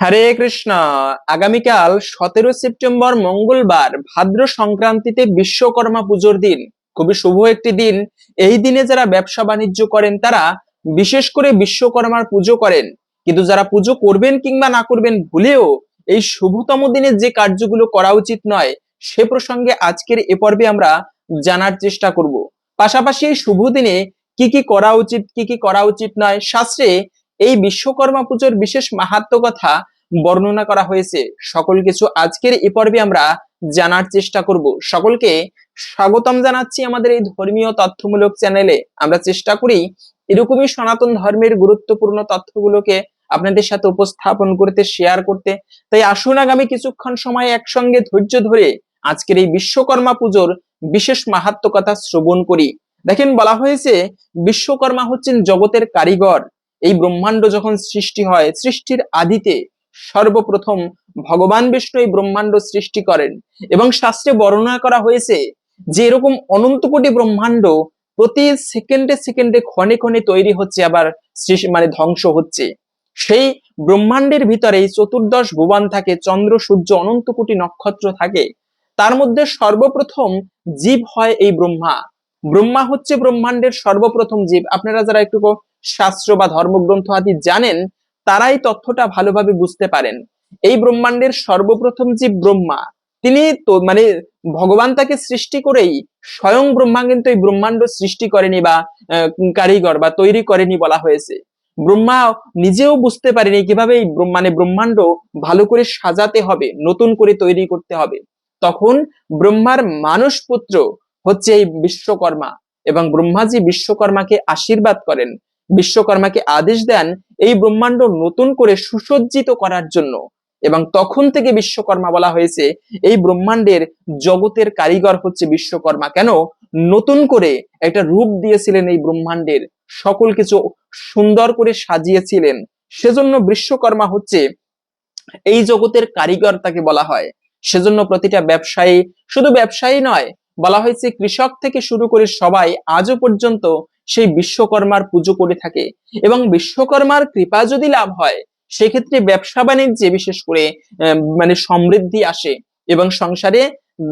হরে কৃষ্ণ। আগামীকাল সতেরো সেপ্টেম্বর মঙ্গলবার ভাদ্র সংক্রান্তিতে বিশ্বকর্মা পুজোর দিন। খুবই শুভ একটি দিন। এই দিনে যারা ব্যবসা বাণিজ্য করেন, তারা বিশেষ করে বিশ্বকর্মার পুজো করেন। কিন্তু যারা পুজো করবেন কিংবা না করবেন ভুলেও এই শুভতম দিনে যে কার্যগুলো করা উচিত নয়, সে প্রসঙ্গে আজকের এ পর্বে আমরা জানার চেষ্টা করব। পাশাপাশি এই শুভ দিনে কি কি করা উচিত, কি কি করা উচিত নয়, শাস্ত্রে এই বিশ্বকর্মা পুজোর বিশেষ মাহাত্ম কথা বর্ণনা করা হয়েছে। সকল কিছু আজকের এ পর্বে আমরা জানার চেষ্টা করব। সকলকে স্বাগতম জানাচ্ছি আমাদের এই ধর্মীয় তথ্যমূলক চ্যানেলে। আমরা চেষ্টা করি এরকমই সনাতন ধর্মের গুরুত্বপূর্ণ তথ্যগুলোকে আপনাদের সাথে উপস্থাপন করতে শেয়ার করতে। তাই আসুন আগামী কিছুক্ষণ সময় একসঙ্গে ধৈর্য ধরে আজকের এই বিশ্বকর্মা পুজোর বিশেষ মাহাত্ম কথা শ্রবণ করি। দেখেন, বলা হয়েছে, বিশ্বকর্মা হচ্ছেন জগতের কারিগর। এই ব্রহ্মাণ্ড যখন সৃষ্টি হয়, সৃষ্টির আদিতে সর্বপ্রথম ভগবান বিষ্ণু এই ব্রহ্মাণ্ড সৃষ্টি করেন এবং শাস্ত্রে বর্ণনা করা হয়েছে যে এরকম অনন্ত কোটি ব্রহ্মাণ্ড প্রতি সেকেন্ডে সেকেন্ডে ক্ষণে ক্ষণে তৈরি হচ্ছে, আবার মানে ধ্বংস হচ্ছে। সেই ব্রহ্মাণ্ডের ভিতরে চতুর্দশ ভুবান থাকে, চন্দ্র, সূর্য, অনন্ত কোটি নক্ষত্র থাকে। তার মধ্যে সর্বপ্রথম জীব হয় এই ব্রহ্মা। ব্রহ্মা হচ্ছে ব্রহ্মাণ্ডের সর্বপ্রথম জীব। আপনারা যারা একটু শাস্ত্র বা ধর্মগ্রন্থ আদি জানেন তারাই তথ্যটা ভালোভাবে বুঝতে পারেন। এই ব্রহ্মাণ্ডের সর্বপ্রথম যে ব্রহ্মা। তিনি তো মানে ভগবান তাকে সৃষ্টি করেই স্বয়ং ব্রহ্মা কিন্তু এই ব্রহ্মাণ্ড সৃষ্টি করেনি বা কারিগর বা তৈরি করেনি বলা হয়েছে। ব্রহ্মা নিজেও বুঝতে পারেনি কীভাবে এই মানে ব্রহ্মাণ্ড ভালো করে সাজাতে হবে, নতুন করে তৈরি করতে হবে। তখন ব্রহ্মার মানস পুত্র হচ্ছে এই বিশ্বকর্মা এবং ব্রহ্মাজি বিশ্বকর্মাকে আশীর্বাদ করেন। বিশ্বকর্মাকে আদেশ দেন এই ব্রহ্মাণ্ড নতুন করে সুসজ্জিত করার জন্য। এবং তখন থেকে বিশ্বকর্মা বলা হয়েছে, এই ব্রহ্মাণ্ডের জগতের কারিগর হচ্ছে বিশ্বকর্মা। কেন? নতুন করে একটা রূপ দিয়েছিলেন এই ব্রহ্মাণ্ডের। সকল কিছু সুন্দর করে সাজিয়েছিলেন। সেজন্য বিশ্বকর্মা হচ্ছে এই জগতের কারিগর তাকে বলা হয়। সেজন্য প্রতিটা ব্যবসায়ী শুধু ব্যবসায়ী নয়, বলা হয়েছে কৃষক থেকে শুরু করে সবাই আজও পর্যন্ত সেই বিশ্বকর্মার পুজো করে থাকে এবং বিশ্বকর্মার কৃপা যদি লাভ হয়, সেক্ষেত্রে ব্যবসা বাণিজ্যে বিশেষ করে মানে সমৃদ্ধি আসে এবং সংসারে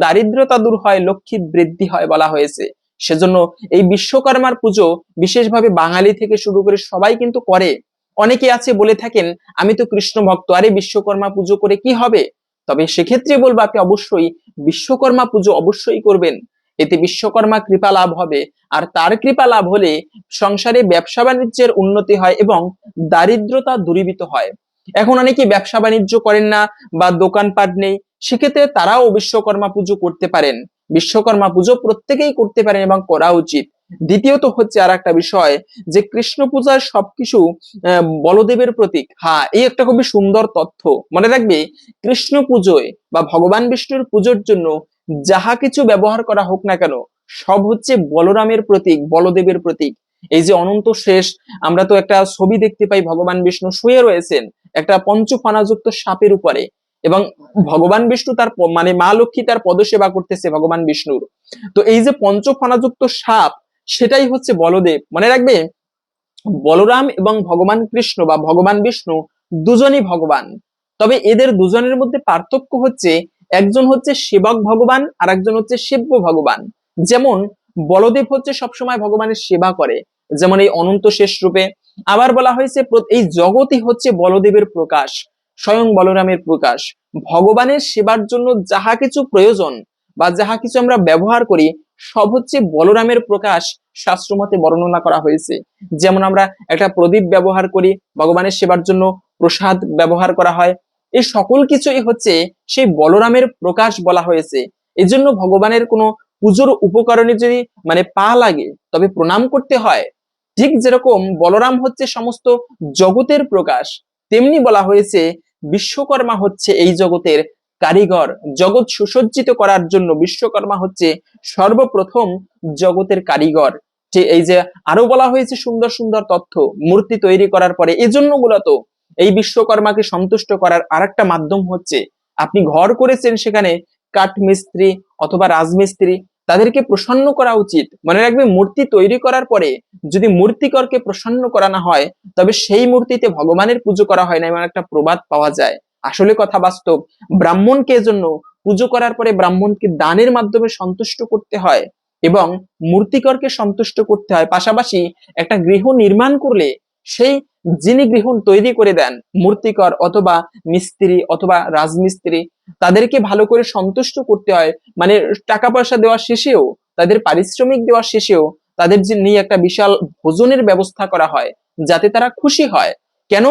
দারিদ্রতা দূর হয়, লক্ষ্মী বৃদ্ধি হয় বলা হয়েছে। সেজন্য এই বিশ্বকর্মার পুজো বিশেষভাবে বাঙালি থেকে শুরু করে সবাই কিন্তু করে। অনেকে আছে বলে থাকেন, আমি তো কৃষ্ণ ভক্ত, আরে বিশ্বকর্মা পুজো করে কি হবে? তবে সেক্ষেত্রে বলব আপনি অবশ্যই, বিশ্বকর্মা পুজো অবশ্যই করবেন। এতে বিশ্বকর্মা কৃপা লাভ হবে। আর তার কৃপা লাভ হলে সংসারে ব্যবসা বাণিজ্যের উন্নতি হয় এবং দারিদ্রতা দূরীভূত হয়। এখন অনেকে ব্যবসা বাণিজ্য করেন না বা দোকানপাট নেই, সেক্ষেত্রে তারাও বিশ্বকর্মা পুজো করতে পারেন। বিশ্বকর্মা পুজো প্রত্যেকেই করতে পারেন এবং করা উচিত। দ্বিতীয়ত হচ্ছে আর একটা বিষয় যে কৃষ্ণ পূজার সবকিছু বলদেবের প্রতীক। হ্যাঁ এই একটা খুবই সুন্দর তথ্য। মনে রাখবে, কৃষ্ণ পুজোয় বা ভগবান বিষ্ণুর পুজোর জন্য যাহা কিছু ব্যবহার করা হোক না কেন, সব হচ্ছে বলরামের প্রতীক, বলদেবের প্রতীক। এই যে অনন্ত শেষ, আমরা তো একটা ছবি দেখতে পাই, ভগবান বিষ্ণু শুয়ে রয়েছেন একটা পঞ্চফণাযুক্ত সাপের উপরে। এবং ভগবান বিষ্ণু তার মানে মা লক্ষ্মী তার পদসেবা করতেছে ভগবান বিষ্ণুর। তো এই যে পঞ্চফণাযুক্ত সাপ, সেটাই হচ্ছে বলদেব। মনে রাখবে? বলরাম এবং ভগবান কৃষ্ণ বা ভগবান বিষ্ণু দুজনই ভগবান। তবে এদের দুজনের মধ্যে পার্থক্য হচ্ছে একজন হচ্ছে সেবক ভগবান আর একজন হচ্ছে সেব্য ভগবান। যেমন বলদেব হচ্ছে সবসময় ভগবানের সেবা করে, যেমন এই অনন্ত শেষ রূপে। আবার বলা হয়েছে এই জগতই হচ্ছে বলদেবের প্রকাশ, স্বয়ং বলরামের প্রকাশ। ভগবানের সেবার জন্য যাহা কিছু প্রয়োজন বা যাহা কিছু আমরা ব্যবহার করি, সব হচ্ছে বলরামের প্রকাশ, শাস্ত্রমতে বর্ণনা করা হয়েছে। যেমন আমরা একটা প্রদীপ ব্যবহার করি, ভগবানের সেবার জন্য প্রসাদ ব্যবহার করা হয় এই সকল কিছুই হচ্ছে সেই বলরামের প্রকাশ বলা হয়েছে। এজন্য ভগবানের কোনো পুজোর উপকরণে যদি মানে পা লাগে, তবে প্রণাম করতে হয়। ঠিক যেরকম বলরাম হচ্ছে সমস্ত জগতের প্রকাশ, তেমনি বলা হয়েছে বিশ্বকর্মা হচ্ছে এই জগতের কারিগর। জগৎ সুসজ্জিত করার জন্য বিশ্বকর্মা হচ্ছে সর্বপ্রথম জগতের কারিগর। এই যে আরও বলা হয়েছে সুন্দর সুন্দর তথ্য, মূর্তি তৈরি করার পরে, এজন্য মূলত এই বিশ্বকর্মাকে সন্তুষ্ট করার আরেকটা মাধ্যম হচ্ছে, আপনি ঘর করেছেন সেখানে কাঠ মিস্ত্রি অথবা রাজমিস্ত্রি, তাদেরকে প্রসন্ন করা উচিত। মনে রাখবে মূর্তি তৈরি করার পরে যদি মূর্তিকরকে প্রসন্ন করানো হয়, তবে সেই মূর্তিতে ভগবানের পুজো করা হয় না এমন একটা প্রবাদ পাওয়া যায়। আসলে কথা বাস্তব, ব্রাহ্মণকে এজন্য পুজো করার পরে ব্রাহ্মণকে দানের মাধ্যমে সন্তুষ্ট করতে হয় এবং মূর্তিকরকে সন্তুষ্ট করতে হয়। পাশাপাশি একটা গৃহ নির্মাণ করলে সেই যিনি গৃহ তৈরি করে দেন, মূর্তিকর অথবা মিস্ত্রি অথবা রাজমিস্ত্রি, তাদেরকে ভালো করে সন্তুষ্ট করতে হয়। মানে টাকা পয়সা দেওয়া শেষেও, তাদের পারিশ্রমিক দেওয়া শেষেও, তাদের নিয়ে একটা বিশাল ভোজনের ব্যবস্থা করা হয়, যাতে তারা খুশি হয়। কেন?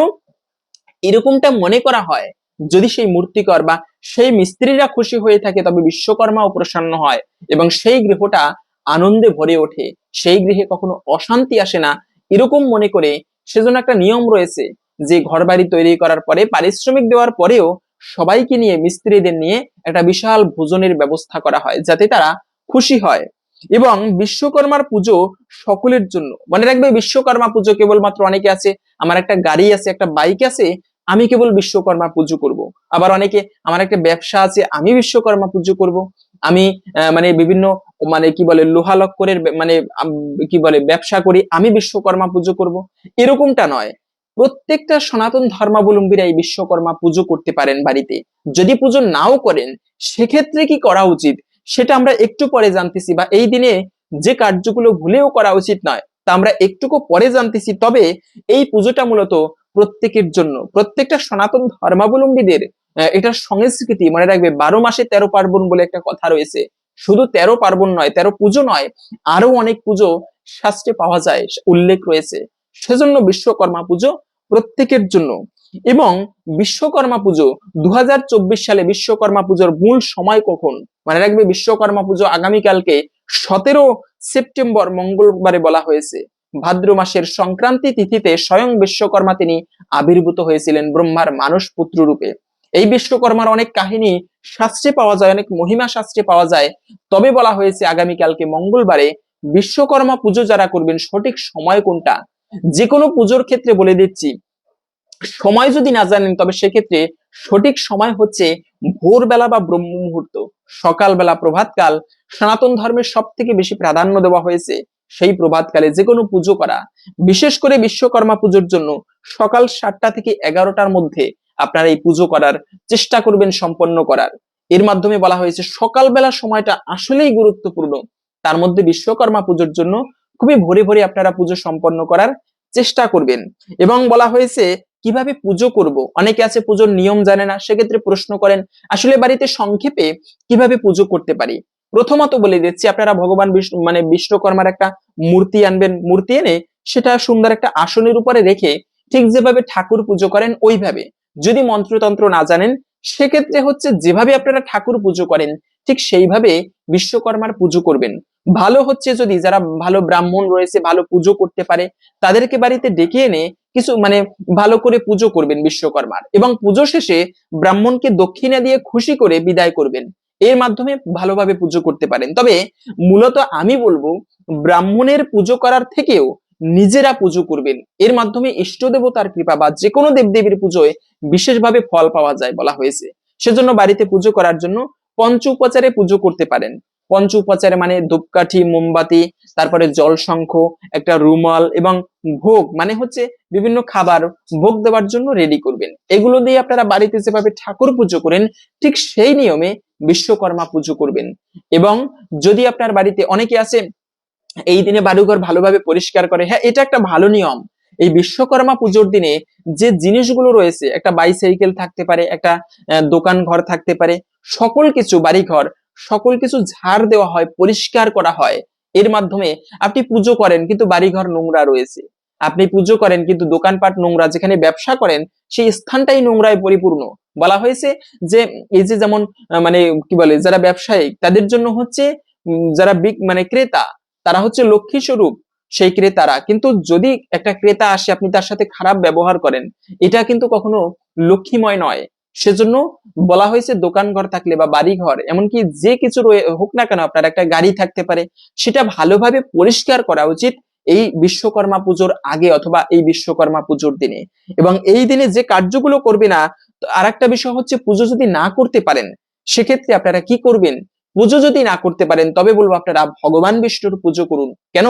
এরকমটা মনে করা হয়, যদি সেই মূর্তিকর বা সেই মিস্ত্রিরা খুশি হয়ে থাকে, তবে বিশ্বকর্মাও প্রসন্ন হয় এবং সেই গৃহটা আনন্দে ভরে ওঠে। সেই গৃহে কখনো অশান্তি আসে না। এরকম মনে করে সেজন্য একটা নিয়ম রয়েছে যে ঘর বাড়ি তৈরি করার পরে, পারিশ্রমিক দেওয়ার পরেও সবাইকে নিয়ে, মিস্ত্রিদের নিয়ে একটা বিশাল ভোজনের ব্যবস্থা করা হয়, যাতে তারা খুশি হয়। এবং বিশ্বকর্মার পুজো সকলের জন্য। মনে রাখবে, বিশ্বকর্মা পুজো কেবলমাত্র অনেকে আছে, আমার একটা গাড়ি আছে, একটা বাইক আছে, আমি কেবল বিশ্বকর্মা পুজো করব। আবার অনেকে, আমার একটা ব্যবসা আছে, আমি বিশ্বকর্মা পুজো করব। আমি মানে বিভিন্ন মানে কি বলে, লোহা লক্করের মানে কি বলে, ব্যবসা করি, আমি বিশ্বকর্মা পুজো করব। এরকমটা নয়। প্রত্যেকটা সনাতন ধর্মাবলম্বীরা এই বিশ্বকর্মা পুজো করতে পারেন বাড়িতে। যদি পুজো নাও করেন, সেক্ষেত্রে কি করা উচিত? সেটা আমরা একটু পরে জানতেছি বা এই দিনে যে কার্যগুলো ভুলেও করা উচিত নয়, তা আমরা একটুকু পরে জানতেছি। তবে এই পুজোটা মূলত প্রত্যেকের জন্য, প্রত্যেকটা সনাতন ধর্মাবলম্বীদের আহ, এটা সংস্কৃতি মনে রাখবে বারো মাসে তেরো পার্বণ বলে একটা কথা রয়েছে। শুধু তেরো পার্বণ নয় তেরো পুজো নয় আরও অনেক পুজো শাস্ত্রে পাওয়া যায় উল্লেখ রয়েছে। সেজন্য বিশ্বকর্মা পুজো প্রত্যেকের জন্য। এবং বিশ্বকর্মা পুজো দু হাজার চব্বিশ সালে বিশ্বকর্মা পুজোর মূল সময় কখন? মনে রাখবে বিশ্বকর্মা পুজো আগামীকালকে সতেরো সেপ্টেম্বর মঙ্গলবারে বলা হয়েছে। ভাদ্র মাসের সংক্রান্তি তিথিতে স্বয়ং বিশ্বকর্মা তিনি আবির্ভূত হয়েছিলেন ব্রহ্মার মানস পুত্র রূপে। এই বিশ্বকর্মার অনেক কাহিনী শাস্ত্রে পাওয়া যায়, অনেক মহিমা শাস্ত্রে পাওয়া যায়। তবে বলা হয়েছে আগামীকালকে মঙ্গলবারে বিশ্বকর্মা পুজো যারা করবেন, সঠিক সময় কোনটা? যে কোনো পুজোর ক্ষেত্রে বলে দিচ্ছি, সময় যদি না জানেন, তবে সেক্ষেত্রে সঠিক সময় হচ্ছে ভোরবেলা বা ব্রহ্ম মুহূর্ত, সকালবেলা প্রভাতকাল। সনাতন ধর্মের সব থেকে বেশি প্রাধান্য দেওয়া হয়েছে সেই প্রভাতকালে যে কোনো পুজো করা। বিশেষ করে বিশ্বকর্মা পুজোর জন্য সকাল সাতটা থেকে এগারোটার মধ্যে আপনারা এই পুজো করার চেষ্টা করবেন সম্পন্ন করার। এর মাধ্যমে বলা হয়েছে, সকালবেলা সময়টা আসলেই গুরুত্বপূর্ণ। তার মধ্যে বিশ্বকর্মা পুজোর জন্য খুবই ভোরে ভোরে আপনারা পুজো সম্পন্ন করার চেষ্টা করবেন। এবং বলা হয়েছে, কীভাবে পুজো করব? অনেকে আছে পুজোর নিয়ম জানে না, সেক্ষেত্রে প্রশ্ন করেন, আসলে বাড়িতে সংক্ষেপে কীভাবে পুজো করতে পারি? প্রথমত বলে দিচ্ছি, আপনারা ভগবান বিষ্ণু মানে বিশ্বকর্মার একটা মূর্তি আনবেন। মূর্তি এনে সেটা সুন্দর একটা আসনের উপরে রেখে ঠিক যেভাবে ঠাকুর পুজো করেন, ওইভাবে। যদি মন্ত্রতন্ত্র না জানেন, সেক্ষেত্রে হচ্ছে যেভাবে আপনারা ঠাকুর পুজো করেন, ঠিক সেইভাবে বিশ্বকর্মার পুজো করবেন। ভালো হচ্ছে যদি যারা ভালো ব্রাহ্মণ রয়েছে, ভালো পুজো করতে পারে, তাদেরকে বাড়িতে ডেকে এনে কিছু মানে ভালো করে পুজো করবেন বিশ্বকর্মার। এবং পুজো শেষে ব্রাহ্মণকে দক্ষিণা দিয়ে খুশি করে বিদায় করবেন। এর মাধ্যমে ভালোভাবে পুজো করতে পারেন। তবে মূলত আমি বলব, ব্রাহ্মণের পুজো করার থেকেও নিজেরা পুজো করবেন। এর মাধ্যমে ইষ্ট দেবতার কৃপা বা যে কোনো দেবদেবীর পুজোয় বিশেষভাবে ফল পাওয়া যায় বলা হয়েছে। সেজন্য বাড়িতে পুজো করার জন্য পঞ্চ উপচারে পুজো করতে পারেন। পঞ্চ উপচারে মানে ধূপকাঠি, মোমবাতি, তারপরে জল শঙ্খ একটা রুমাল এবং ভোগ মানে হচ্ছে বিভিন্ন খাবার ভোগ দেওয়ার জন্য রেডি করবেন। এগুলো দিয়ে আপনারা বাড়িতে যেভাবে ঠাকুর পুজো করেন, ঠিক সেই নিয়মে বিশ্বকর্মা পুজো করবেন। এবং যদি আপনার বাড়িতে অনেকে আছে এই দিনে বাড়িঘর ভালোভাবে পরিষ্কার করে। হ্যাঁ এটা একটা ভালো নিয়ম। এই বিশ্বকর্মা পুজোর দিনে যে জিনিসগুলো রয়েছে, একটা বাইসাইকেল থাকতে পারে, একটা দোকান ঘর থাকতে পারে, সকল কিছু, বাড়িঘর, সকল কিছু ঝাড় দেওয়া হয়, পরিষ্কার করা হয়। এর মাধ্যমে আপনি পুজো করেন, কিন্তু বাড়িঘর নোংরা রয়েছে। আপনি পুজো করেন, কিন্তু দোকানপাট নোংরা, যেখানে ব্যবসা করেন, সেই স্থানটাই নোংরায় পরিপূর্ণ। বলা হয়েছে যে, এই যে যেমন মানে কি বলে, যারা ব্যবসায়ী, তাদের জন্য হচ্ছে যারা মানে ক্রেতা তারা হচ্ছে লক্ষ্মী স্বরূপ, সেই ক্রেতারা। কিন্তু যদি একটা ক্রেতা আসে, আপনি তার সাথে খারাপ ব্যবহার করেন, এটা কিন্তু কখনো লক্ষ্মীময় নয়। সেজন্য বলা হয়েছে দোকান ঘর থাকলে বা বাড়ি ঘর এমনকি যে কিছু হোক না কেন, আপনার একটা গাড়ি থাকতে পারে, সেটা ভালোভাবে পরিষ্কার করা উচিত এই বিশ্বকর্মা পুজোর আগে অথবা এই বিশ্বকর্মা পুজোর দিনে। এবং এই দিনে যে কার্যগুলো করবে না আর একটা বিষয় হচ্ছে পুজো যদি না করতে পারেন, সেক্ষেত্রে আপনারা কি করবেন? পুজো যদি না করতে পারেন, তবে বলব আপনারা ভগবান বিষ্ণুর পুজো করুন। কেন?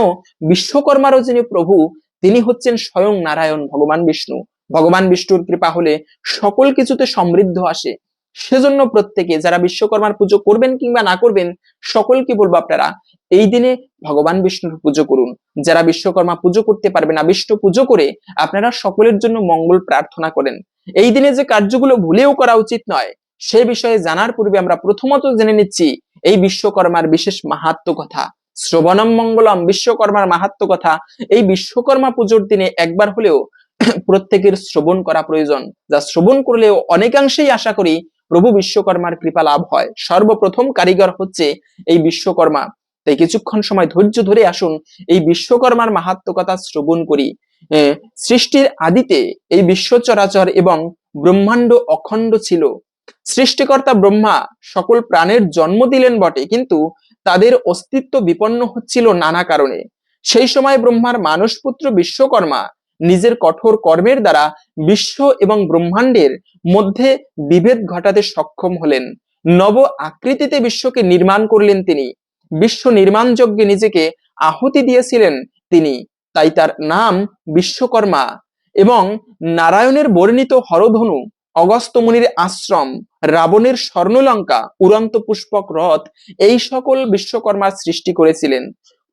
বিশ্বকর্মারও যিনি প্রভু, তিনি হচ্ছেন স্বয়ং নারায়ণ ভগবান বিষ্ণু। ভগবান বিষ্ণুর কৃপা হলে সকল কিছুতে সমৃদ্ধ আসে। সেজন্য প্রত্যেকে যারা বিশ্বকর্মার পুজো করবেন কিংবা না করবেন, সকলকে বলব আপনারা, এই দিনে ভগবান বিষ্ণুর পুজো করুন। যারা বিশ্বকর্মা পুজো করতে পারবে না, বিষ্ণু পুজো করে আপনারা সকলের জন্য মঙ্গল প্রার্থনা করেন। এই দিনে যে কার্যগুলো ভুলেও করা উচিত নয়, সে বিষয়ে জানার পূর্বে আমরা প্রথমত জেনে নিচ্ছি এই বিশ্বকর্মার বিশেষ মাহাত্ম কথা, শ্রবণম মঙ্গলম বিশ্বকর্মার মাহাত্ম কথা, এই বিশ্বকর্মা পুজোর দিনে একবার হলেও প্রত্যেকের শ্রবণ করা প্রয়োজন, যা শ্রবণ করলেও অনেকাংশেই আশা করি প্রভু বিশ্বকর্মার কৃপা লাভ হয়। সর্বপ্রথম কারিগর হচ্ছে এই বিশ্বকর্মা। তাই কিছুক্ষণ সময় ধৈর্য ধরে আসুন, এই বিশ্বকর্মার মাহাত্ম কথা শ্রবণ করি। সৃষ্টির আদিতে এই বিশ্ব চরাচর এবং ব্রহ্মাণ্ড অখণ্ড ছিল। সৃষ্টিকর্তা ব্রহ্মা সকল প্রাণের জন্ম দিলেন বটে, কিন্তু তাদের অস্তিত্ব বিপন্ন হচ্ছিল নানা কারণে। সেই সময় ব্রহ্মার মানসপুত্র বিশ্বকর্মা নিজের কঠোর কর্মের দ্বারা বিশ্ব এবং ব্রহ্মাণ্ডের মধ্যে বিভেদ ঘটাতে সক্ষম হলেন। নব আকৃতিতে বিশ্বকে নির্মাণ করলেন তিনি। বিশ্ব নির্মাণ যজ্ঞে নিজেকে আহুতি দিয়েছিলেন তিনি। তাই তার নাম বিশ্বকর্মা এবং নারায়ণের বর্ণিত হরধনু। অগস্ত মুনির আশ্রম, রাবণের স্বর্ণলঙ্কা, উড়ন্ত পুষ্পক রথ, এই সকল বিশ্বকর্মার সৃষ্টি করেছিলেন।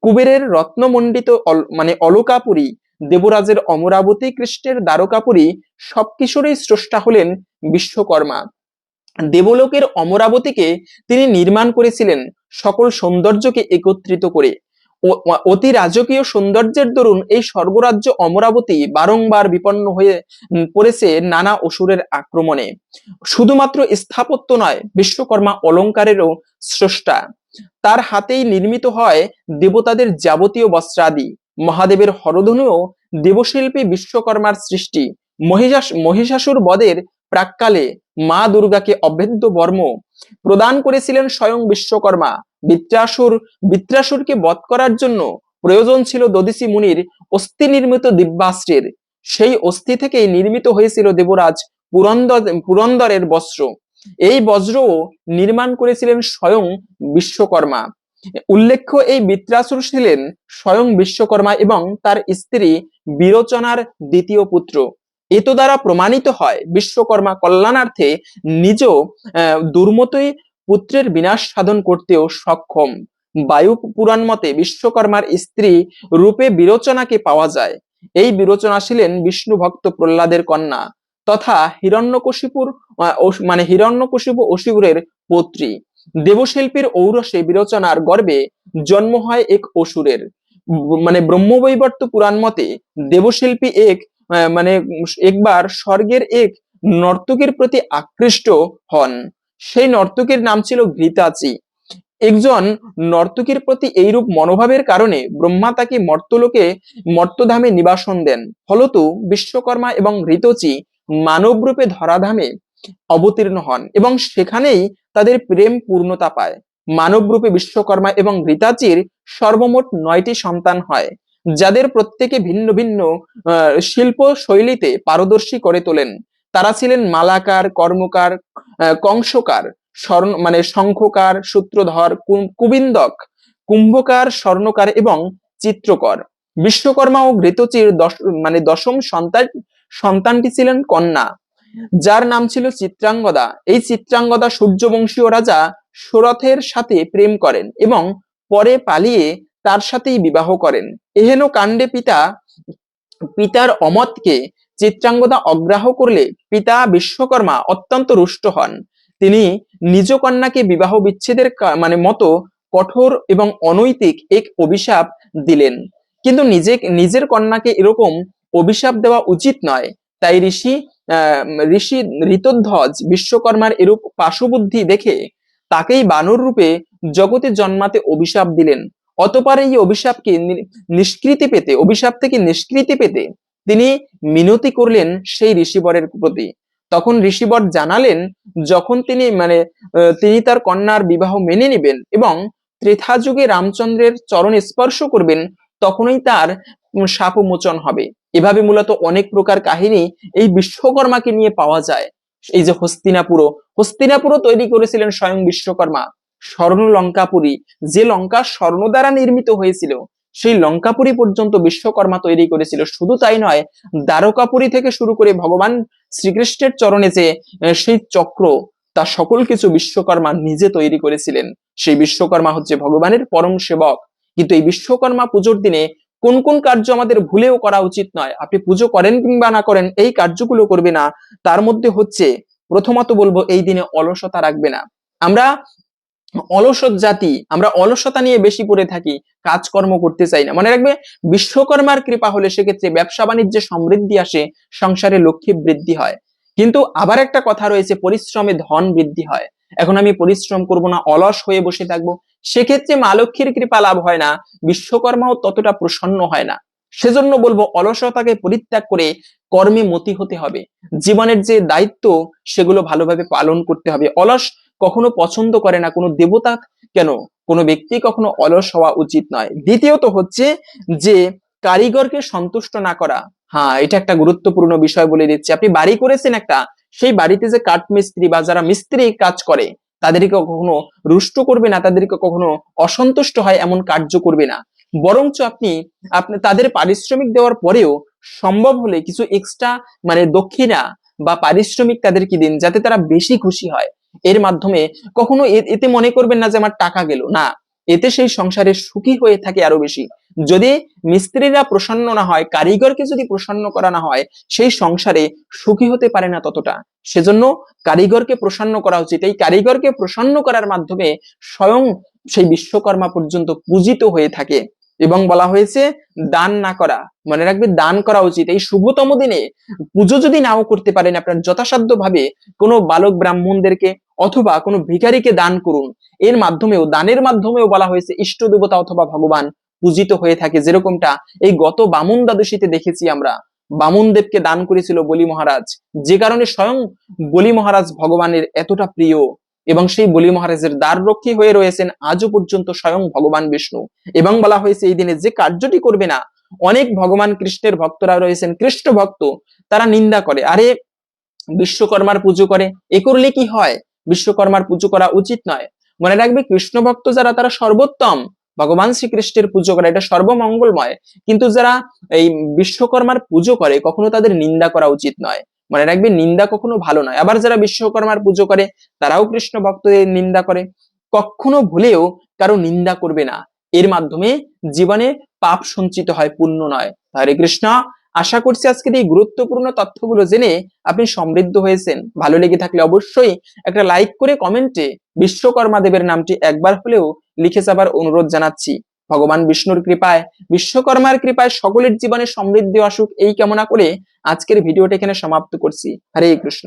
কুবেরের রত্নমণ্ডিত মানে অলকাপুরী, দেবরাজের অমরাবতী কৃষ্ণের দ্বারকাপুরী সবকিছুরই স্রষ্টা হলেন বিশ্বকর্মা। দেবলোকের অমরাবতীকে তিনি নির্মাণ করেছিলেন সকল সৌন্দর্যকে একত্রিত করে। অতি রাজকীয় সৌন্দর্যের দরুন এই স্বর্গরাজ্য অমরাবতী বারংবার বিপন্ন হয়ে পড়েছে নানা অসুরের আক্রমণে। শুধুমাত্র স্থাপত্য নয়, বিশ্বকর্মা অলংকারেরও স্রষ্টা। তার হাতেই নির্মিত হয় দেবতাদের যাবতীয় বস্ত্রাদি। মহাদেবের হরধনুও দেবশিল্পী বিশ্বকর্মার সৃষ্টি। মহিষাস, মহিষাসুর বদের প্রাককালে মা দুর্গাকে অভেদ্য বর্ম প্রদান করেছিলেন স্বয়ং বিশ্বকর্মা। বিত্রাসুর, বিত্রাসুরকে বধ করার জন্য প্রয়োজন ছিল দদিসি মুনির অস্থি নির্মিত দিব্যাস্ত্রের। সেই অস্থি থেকেই নির্মিত হয়েছিল দেবরাজ পুরন্দর, পুরন্দরের বস্ত্র। এই বজ্রও নির্মাণ করেছিলেন স্বয়ং বিশ্বকর্মা। উল্লেখ্য, এই বিত্রাসুর ছিলেন স্বয়ং বিশ্বকর্মা এবং তার স্ত্রী বিরোচনার দ্বিতীয় পুত্র। এত দ্বারা প্রমাণিত হয়, বিশ্বকর্মা কল্যাণার্থে নিজ দুর্মতই পুত্রের বিনাশ সাধন করতেও সক্ষম। বায়ু পুরাণ মতে বিশ্বকর্মার স্ত্রী রূপে বিরোচনাকে পাওয়া যায়। এই বিরোচনা ছিলেন বিষ্ণু ভক্ত প্রহ্লাদের কন্যা তথা হিরণ্যকশিপুর মানে হিরণ্যকশিপু অসুরের পত্রী। দেবশিল্পীর ঔরসে বিরোচনার গর্বে জন্ম হয় এক অসুরের। মানে ব্রহ্মবৈবর্ত পুরাণ মতে দেবশিল্পী এক মানে একবার স্বর্গের এক নর্তকীর প্রতি আকৃষ্ট হন। সেই নর্তকীর নাম ছিল ঘৃতাচি একজন নর্তকীর প্রতি এইরূপ মনোভাবের কারণে ব্রহ্মা তাকে মর্তলোকে মর্তধামে নিবাসন দেন। ফলত বিশ্বকর্মা এবং ঋতচি মানব রূপে ধরাধামে অবতীর্ণ হন এবং সেখানেই তাদের প্রেম পূর্ণতা পায়। মানব রূপে বিশ্বকর্মা এবং ঋতাচির সর্বমোট নয়টি সন্তান হয়, যাদের প্রত্যেকে ভিন্ন ভিন্ন শিল্প শৈলীতে পারদর্শী করে তোলেন। তারা ছিলেন মালাকার, কর্মকার কংসকার স্বর্ণ মানে শঙ্খকার, সূত্রধর কুবিন্দক, কুম্ভকার, স্বর্ণকার এবং চিত্রকর। বিশ্বকর্মা ও ঘৃতচির মানে দশম সন্তান, সন্তানটি ছিলেন কন্যা, যার নাম ছিল চিত্রাঙ্গদা। এই চিত্রাঙ্গদা সূর্যবংশীয় রাজা সুরথের সাথে প্রেম করেন এবং পরে পালিয়ে তার সাথেই বিবাহ করেন। এহেন কাণ্ডে পিতা, পিতার অমতকে চিত্রাঙ্গদা অগ্রাহ করলে পিতা বিশ্বকর্মা অত্যন্ত রুষ্ট হন। তিনি নিজ কন্যাকে বিবাহ বিচ্ছেদের মানে মতো কঠোর এবং অনৈতিক এক অভিশাপ দিলেন। কিন্তু নিজে, নিজের কন্যাকে এরকম অভিশাপ দেওয়া উচিত নয়। তাই ঋষি ঋষি ঋতধ্বজ বিশ্বকর্মার এরূপ পাশুবুদ্ধি দেখে তাকেই বানর রূপে জগতে জন্মাতে অভিশাপ দিলেন। অতপর এই অভিশাপকে নিষ্কৃতি পেতে, অভিশাপ থেকে নিষ্কৃতি পেতে তিনি মিনতি করলেন সেই ঋষিবরের প্রতি। তখন ঋষিবর জানালেন, যখন তিনি মানে তিনি তার কন্যার বিবাহ মেনে নেবেন এবং ত্রেথা যুগে রামচন্দ্রের চরণ স্পর্শ করবেন, তখনই তার শাপ মোচন হবে। এভাবে মূলত অনেক প্রকার কাহিনী এই বিশ্বকর্মাকে নিয়ে পাওয়া যায়। এই যে হস্তিনাপুর, হস্তিনাপুরও তৈরি করেছিলেন স্বয়ং বিশ্বকর্মা। স্বর্ণ লঙ্কাপুরী যে লঙ্কা স্বর্ণ দ্বারা নির্মিত হয়েছিল সেই লঙ্কাপুরী পর্যন্ত বিশ্বকর্মা তৈরি করেছিল। শুধু তাই নয়, দ্বারকাপুরী থেকে শুরু করে ভগবান শ্রীকৃষ্ণের চরণে যে সেই চক্র, তা সকল কিছু বিশ্বকর্মা নিজে তৈরি করেছিলেন। সেই বিশ্বকর্মা হচ্ছে ভগবানের পরম সেবক। কিন্তু এই বিশ্বকর্মা পুজোর দিনে কোন কোন কার্য আমাদের ভুলেও করা উচিত নয়। আপনি পুজো করেন কিংবা না করেন, এই কার্যগুলো করবে না। তার মধ্যে হচ্ছে, প্রথমত বলব, এই দিনে অলসতা রাখবে না। আমরা অলসত জাতি, আমরা অলসতা নিয়ে বেশি পড়ে থাকি, কাজকর্ম করতে চাই না। মনে রাখবে, বিশ্বকর্মার কৃপা হলে সেক্ষেত্রে ব্যবসা বাণিজ্যে সমৃদ্ধি আসে, সংসারে লক্ষ্মী বৃদ্ধি হয়। কিন্তু আবার একটা কথা রয়েছে, পরিশ্রমে ধন বৃদ্ধি হয়। এখন আমি পরিশ্রম করব না, অলস হয়ে বসে থাকব, সেক্ষেত্রে মা লক্ষ্মীর কৃপা লাভ হয় না, বিশ্বকর্মাও ততটা প্রসন্ন হয় না। সেজন্য বলব, অলসতাকে পরিত্যাগ করে কর্মে মতি হতে হবে। জীবনের যে দায়িত্ব, সেগুলো ভালোভাবে পালন করতে হবে। অলস কখনো পছন্দ করে না, কোনো দেবতা কেন? কোনো ব্যক্তি কখনো অলস হওয়া উচিত নয়। দ্বিতীয়ত হচ্ছে যে, কারিগরকে সন্তুষ্ট না করা। হ্যাঁ এটা একটা গুরুত্বপূর্ণ বিষয় বলে দিচ্ছি। আপনি বাড়ি করেছেন একটা, সেই বাড়িতে যে কাঠ মিস্ত্রি বা যারা মিস্ত্রি কাজ করে, তাদেরকে কখনো রুষ্ট করবে না, তাদেরকে কখনো অসন্তুষ্ট হয় এমন কার্য করবে না। বরঞ্চ আপনি আপনি তাদের পারিশ্রমিক দেওয়ার পরেও সম্ভব হলে কিছু এক্সট্রা মানে দক্ষিণা বা পারিশ্রমিক তাদেরকে দিন, যাতে তারা বেশি খুশি হয়। এর মাধ্যমে কখনো এতে মনে করবেন না যে আমার টাকা গেল। না, এতে সেই সংসারে সুখী হয়ে থাকে আরও বেশি। যদি মিস্ত্রিরা প্রসন্ন না হয়, কারিগরকে যদি প্রসন্ন করা না হয়, সেই সংসারে সুখী হতে পারে না ততটা। সেজন্য কারিগরকে প্রসন্ন করা উচিত। এই কারিগরকে প্রসন্ন করার মাধ্যমে স্বয়ং সেই বিশ্বকর্মা পর্যন্ত পূজিত হয়ে থাকে। এবং বলা হয়েছে, দান না করা। মনে রাখবে, দান করা উচিত। এই শুভতম দিনে পুজো যদি নাও করতে পারেন আপনার যথাসাধ্য ভাবে কোনো বালক ব্রাহ্মণদেরকে অথবা কোনো ভিখারিকে দান করুন। এর মাধ্যমেও, দানের মাধ্যমেও বলা হয়েছে, ইষ্ট দেবতা অথবা ভগবান পূজিত হয়ে থাকে। যেরকমটা এই গত বামুন দ্বাদশীতে দেখেছি আমরা। বামুন দেবকে দান করেছিল বলি মহারাজ। যে কারণে স্বয়ং বলি মহারাজ ভগবানের এতটা প্রিয় এবং সেই বলি মহারাজের দ্বার রক্ষী হয়ে রয়েছেন, আজও পর্যন্ত স্বয়ং ভগবান বিষ্ণু। এবং বলা হয়েছে, এই দিনে যে কার্যটি করবে না, অনেক ভগবান কৃষ্ণের ভক্তরা রয়েছেন কৃষ্ণ ভক্ত তারা নিন্দা করে। আরে, বিশ্বকর্মার পুজো করে, এ করলে কি হয়? বিশ্বকর্মার পুজো করা উচিত নয়। মনে রাখবে কৃষ্ণ ভক্ত যারা, তারা সর্বোত্তম। ভগবান শ্রীকৃষ্ণের পুজো করে, এটা সর্বমঙ্গলময়। কিন্তু যারা এই বিশ্বকর্মার পুজো করে, কখনো তাদের নিন্দা করা উচিত নয়। মনে রাখবে নিন্দা কখনো ভালো নয়। আবার যারা বিশ্বকর্মার পুজো করে, তারাও কৃষ্ণ ভক্তদের নিন্দা করে। কখনো ভুলেও কারও নিন্দা করবে না। এর মাধ্যমে জীবনে পাপ সঞ্চিত হয়, পুণ্য নয়। হরে কৃষ্ণ। আশা করছি আজকের এই গুরুত্বপূর্ণ তথ্যগুলো জেনে আপনি সমৃদ্ধ হয়েছেন। ভালো লেগে থাকলে অবশ্যই একটা লাইক করে কমেন্টে বিশ্বকর্মা দেবের নামটি একবার হলেও লিখে যাবার অনুরোধ জানাচ্ছি। ভগবান বিষ্ণুর কৃপায়, বিশ্বকর্মার কৃপায় সকলের জীবনে সমৃদ্ধি আসুক এই কামনা করে আজকের ভিডিওটা এখানে সমাপ্ত করছি। হরে কৃষ্ণ।